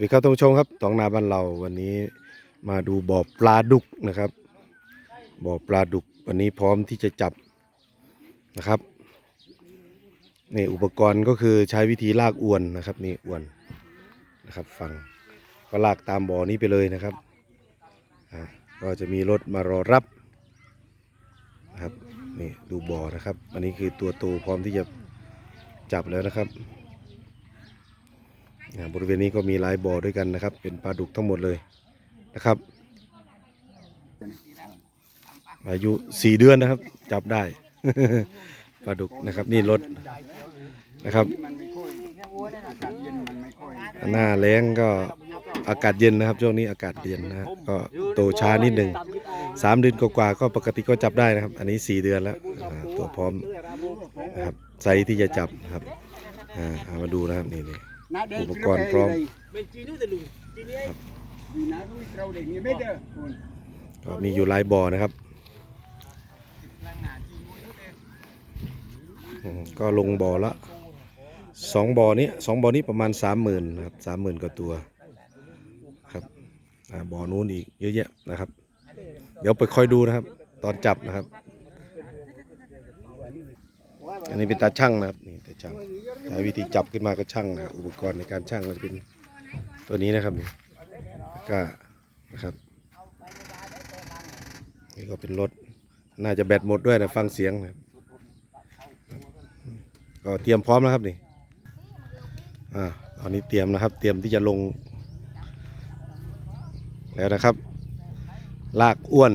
สวัสดีครับท่านผู้ชมครับท้องนาบ้านเราวันนี้มาดูบ่อปลาดุกนะครับบ่อปลาดุกวันนี้พร้อมที่จะจับนะครับนี่อุปกรณ์ก็คือใช้วิธีลากอวนนะครับนี่อวนนะครับฟังก็ลากตามบ่อนี้ไปเลยนะครับก็จะมีรถมารอรับนะครับนี่ดูบ่อนะครับ อันนี้คือตัวโตพร้อมที่จะจับแล้วนะครับ บริเวณนี้ก็มีหลายบ่อด้วยกันนะครับ เป็นปลาดุกทั้งหมดเลยนะครับ อายุสี่เดือนนะครับ จับได้ปลาดุกนะครับ นี่รถนะครับ หน้าแรงก็อากาศเย็นนะครับ ช่วงนี้อากาศเย็นนะก็โตช้านิดหนึ่งสามเดือนกว่าก็ปกติก็จับได้นะครับ อันนี้สี่เดือนแล้วตัวพร้อมนะครับไซส์ที่จะจับนะครับอ่าเอามาดูนะครับนี่นี่ อุปกรณ์พร้อมก็มีอยู่หลายบ่อนะครับอืมก็ลงบ่อละสองบ่อนี้สองบ่อนี้ประมาณสามหมื่นนะครับสามหมื่นกว่าตัวครับอ่าบ่อนู้นอีกเยอะแยะนะครับ เดี๋ยวไปคอยดูนะครับ ตอนจับนะครับ อันนี้เป็นตาช่างนะครับนี่ตาช่างใช้วิธีจับขึ้นมาก็ช่างนะอุปกรณ์ในการช่างก็จะเป็นตัวนี้นะครับนี่ก็นะครับนี่ก็เป็นรถน่าจะแบตหมดด้วยนะฟังเสียงนะครับก็เตรียมพร้อมแล้วครับนี่อ่าตอนนี้เตรียมนะครับ เตรียมที่จะลง แล้วนะครับ ลากอ้วน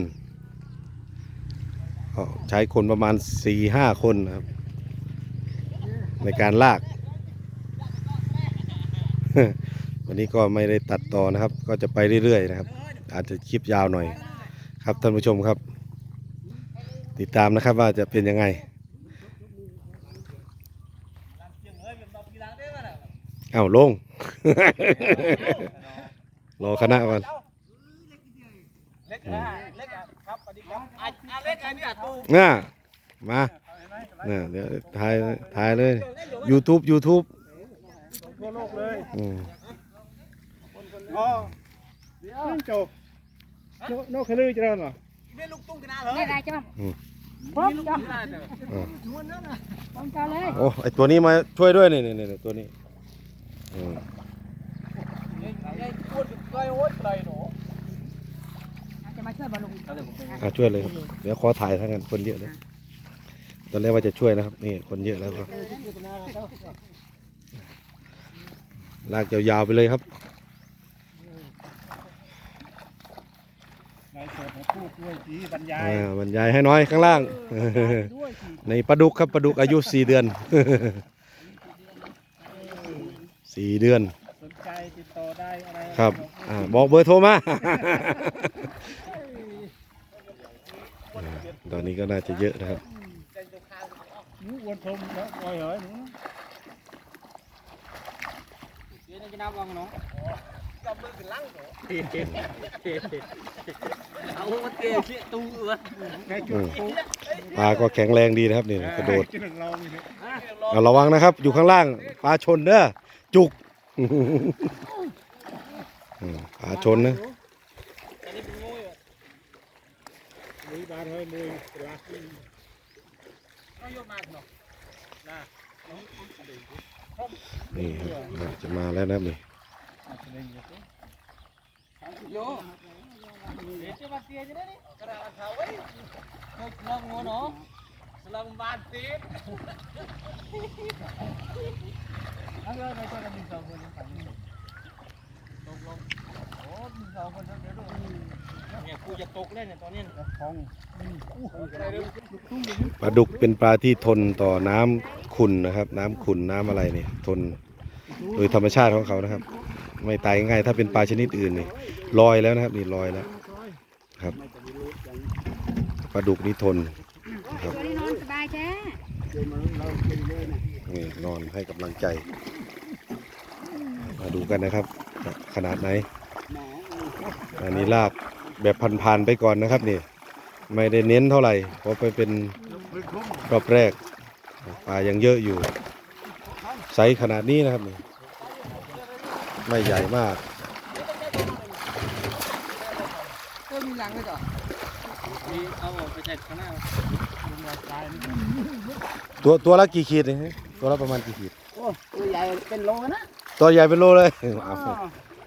ก็ใช้คนประมาณสี่ห้าคนนะครับ ในการลาก วันนี้ก็ไม่ได้ตัดต่อนะครับ ก็จะไปเรื่อยๆนะครับ อาจจะคลิปยาวหน่อย ครับท่านผู้ชมครับ ติดตามนะครับว่าจะเป็นยังไงเอาลง รอคณะก่อนเล็กอะเล็กอะครับสวัสดีครับอะอะเล็กอะเนี่ยตูน่ามา น่าเดี๋ยวถ่ายถ่ายเลย YouTube YouTube ทั่วโลกเลยอืมอ๋อนี่จบโนโนเคลือจะเริ่มเหรอนี่ลูกตุ้งกันนะเหรอได้ได้จ้ะพร้อมจ้ะอ่าพร้อมจ้ะเลยโอ้ไอตัวนี้มาช่วยด้วยนี่นี่นี่ตัวนี้อืมจะมาช่วยบอลลูนอะช่วยเลยครับเดี๋ยวขอถ่ายทั้งนั้นคนเยอะเลย ตอนแรกว่าจะช่วยนะครับ นี่คนเยอะแล้วก็ลากยาวๆไปเลยครับนายสดพูดด้วยสีบรรยายอ่าบรรยายให้น้อยข้างล่างด้วยสีในปลาดุกครับปลาดุกอายุสี่เดือนสี่เดือนสนใจติดต่อได้อะไรครับอ่าบอกเบอร์โทรมาอ่าตอนนี้ก็น่าจะเยอะนะครับ หนูอ้วนทมแล้วปล่อยเหรอหนูเดี๋ยวจะนับวางน้องเอาเตะเชี่ยตู้เหรอแค่จุดอืมปลาก็แข็งแรงดีนะครับนี่กระโดดจุดเราเนี่ยเอาระวังนะครับ อยู่ข้างล่างปลาชนเด้อจุกอืมปลาชนนะมือบา นเฮ้ยมือรัก นี่ครับอ่าจะมาแล้วนะครับนี่ โยเดี๋ยวจะมาเสียจะได้นี่กระดาษเขาไว้ลองงัวเนาะลองบานตี เอาเลยไม่ใช่กันมีสองคนฝั่งนี้ตกลงโอ้มีสองคนเท่าเดิม เนี่ยกูจะตกเล่นเนี่ยตอนนี้ทองปลาดุกเป็นปลาที่ทนต่อน้ำขุ่นนะครับ น้ำขุ่นน้ำอะไรเนี่ยทนโดยธรรมชาติของเขานะครับ ไม่ตายง่ายถ้าเป็นปลาชนิดอื่นนี่ลอยแล้วนะครับนี่ลอยแล้วครับปลาดุกนี่ทนครับนอนสบายแท้นี่นอนให้กำลังใจ มาดูกันนะครับ ขนาดไหนอันนี้ลาก แบบพันๆไปก่อนนะครับนี่ ไม่ได้เน้นเท่าไหร่เพราะไปเป็นรอบแรกปลายังเยอะอยู่ไซส์ขนาดนี้นะครับนี่ไม่ใหญ่มากก็มีหลังเลยจ้ะนี่เอาออกไปจากข้างหน้าตัวตัวละกี่ขีดเนี่ยตัวละประมาณกี่ขีดโอ้ตัวใหญ่เป็นโลนะตัวใหญ่เป็นโลเลยเอา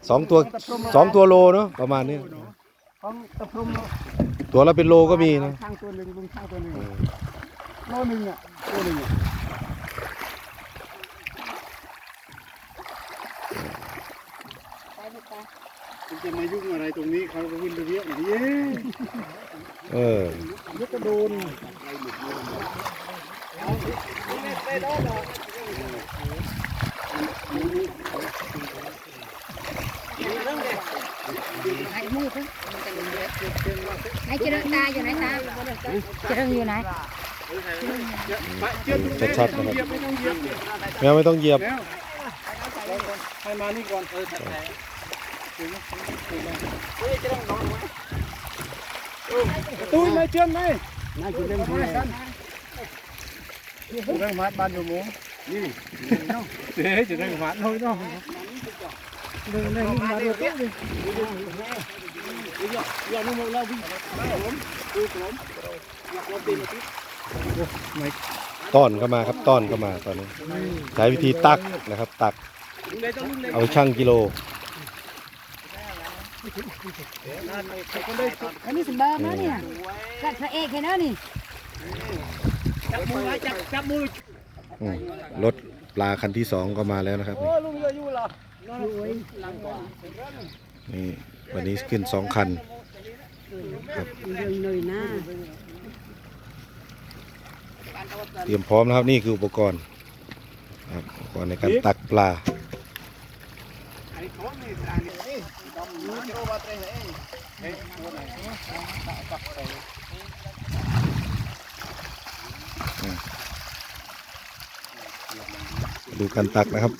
สองตัวสองตัวโลเนาะประมาณนี้ ของตะพรุมตัวละเป็นโลก็มีนะข้างตัวหนึ่งลุงข้างตัวหนึ่งอืมโลหนึ่งอะตัวหนึ่งอะจะมายุ่งอะไรตรงนี้เขาก็วิ่งไปเรียกอย่างนี้เออยกกระโดนไหนเจริญตาอยู่ไหนตาเจริญอยู่ไหนชัดๆนะครับแมวไม่ต้องเหยียบให้มานี่ก่อนเออถัดไปตู้ไม่เชื่อมไหมน่าจะเล่นไม่กันจะได้มัดบานอยู่หมูนี่เดี๋ยวจะได้มัดน้อยน้อง เดินได้มาเรียบร้อยเลยย่านุ่มเราวิ่งต้อนเข้ามาครับต้อนเข้ามาตอนนี้ใช้วิธีตักนะครับ ตัก เอาชั่งกิโลอันนี้สบายนะเนี่ยกัดพระเอกเห็นแล้วนี่จับมือจับจับมือรถปลาคันที่สองก็มาแล้วนะครับโอ้ลุงเยอะอยู่เหรอ นี่วันนี้ขึ้นสองคันเรื่องหน่อยนะเตรียมพร้อมนะครับนี่คืออุปกรณ์ครับอุปกรณ์ในการตักปลาดูการตักนะครับ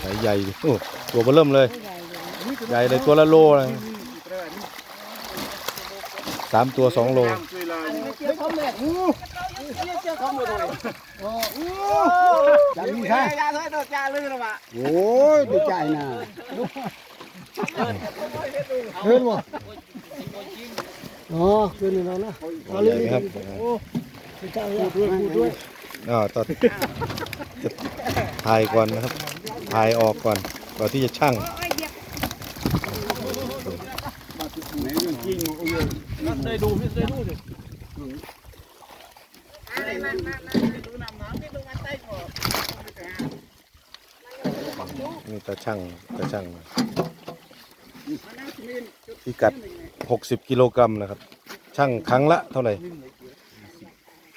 ใส่ใหญ่ดิโอ้ตัวเบอเริ่มเลย ใหญ่เลยตัวละโลเลยสามตัวสองโลช่วยลายเจ้าของแม่หูเจ้าของเลยโอ้โหจังนี่ค่ะยาเท่าไหร่ยาลื่นหรอวะโอ้ยดีใจนะเฮ้ยบ่อ๋อคืนนี้แล้วนะใหญ่ไหมครับดีใจพูดด้วยพูดด้วย อ้าตอนจะถ่ายก่อนนะครับ ถ่ายออกก่อน ก่อนที่จะชั่งได้ดูพี่ได้ดูสินี่ตาช่างตาช่างพิกัด 60 กิโลกรัมนะครับ ช่างครั้งละเท่าไหร่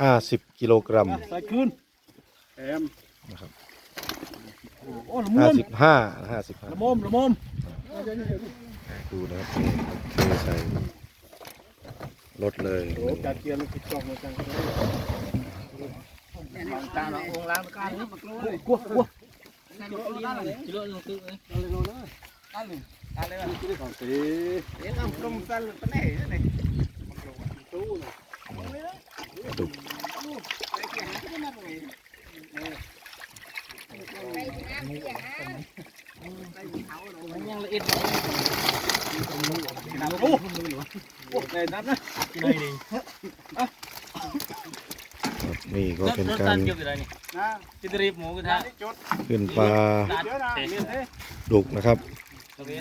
50กิโลกรัมใส่คืนแอมนะครับโอ้ละมุม55ละ55มุมละมุมดูนะครับนี่ครับเทใส่รถเลยจัดเกียร์ลูกติดกล้องมาจังตาเราองล้างการนี่มันกลัวเลยกลัวกลัวกิโลนึงคือนั่นเลยนั่นเลยของสีเดี๋ยวทำกลมสั่นไปไหนนี่ดู มันยังละเอียด โอ้ โอ้ในนับนะกินเลยดิครับนี่ก็เป็นรถกาตัรนเกี่ยวกับอะไรนี่นะจิตรีบหมูกระทะขึ้นปลาตัดเดี๋ยวนะเตะเรียนเอ้ดุกนะครับโอเค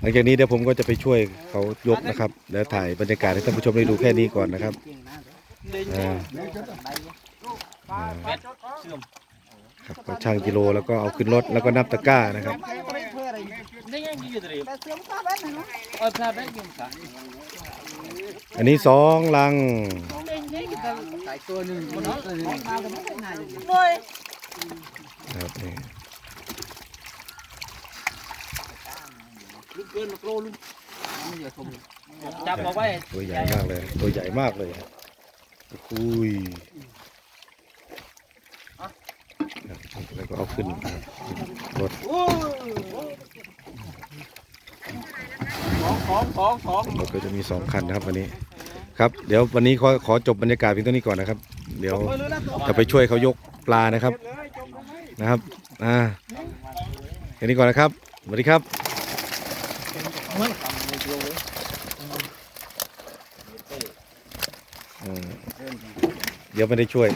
หลังจากนี้เดี๋ยวผมก็จะไปช่วยเขายกนะครับ แล้วถ่ายบรรยากาศให้ท่านผู้ชมได้ดูแค่นี้ก่อนนะครับเดินอ่าแปดเสื่อมครับก็ช่างกิโลแล้วก็เอาขึ้นรถแล้วก็นับตะกร้านะครับ ได้ยังกี่จิตรีบเออพลาดได้ยังสาม อันนี้สองลังใส่ตัวหนึ่งครับนี่ลูกเกินมาโลลูกจับเอาไว้ตัวใหญ่มากเลย ตัวใหญ่มากเลยคุยแล้วก็เอาขึ้นรถ รถก็จะมีสองคันนะครับวันนี้ ครับ เดี๋ยววันนี้ขอขอจบบรรยากาศเพียงเท่านี้ก่อนนะครับ เดี๋ยวจะไปช่วยเขายกปลานะครับนะครับอ่าแค่นี้ก่อนนะครับสวัสดีครับเดี๋ยวไม่ได้ช่วย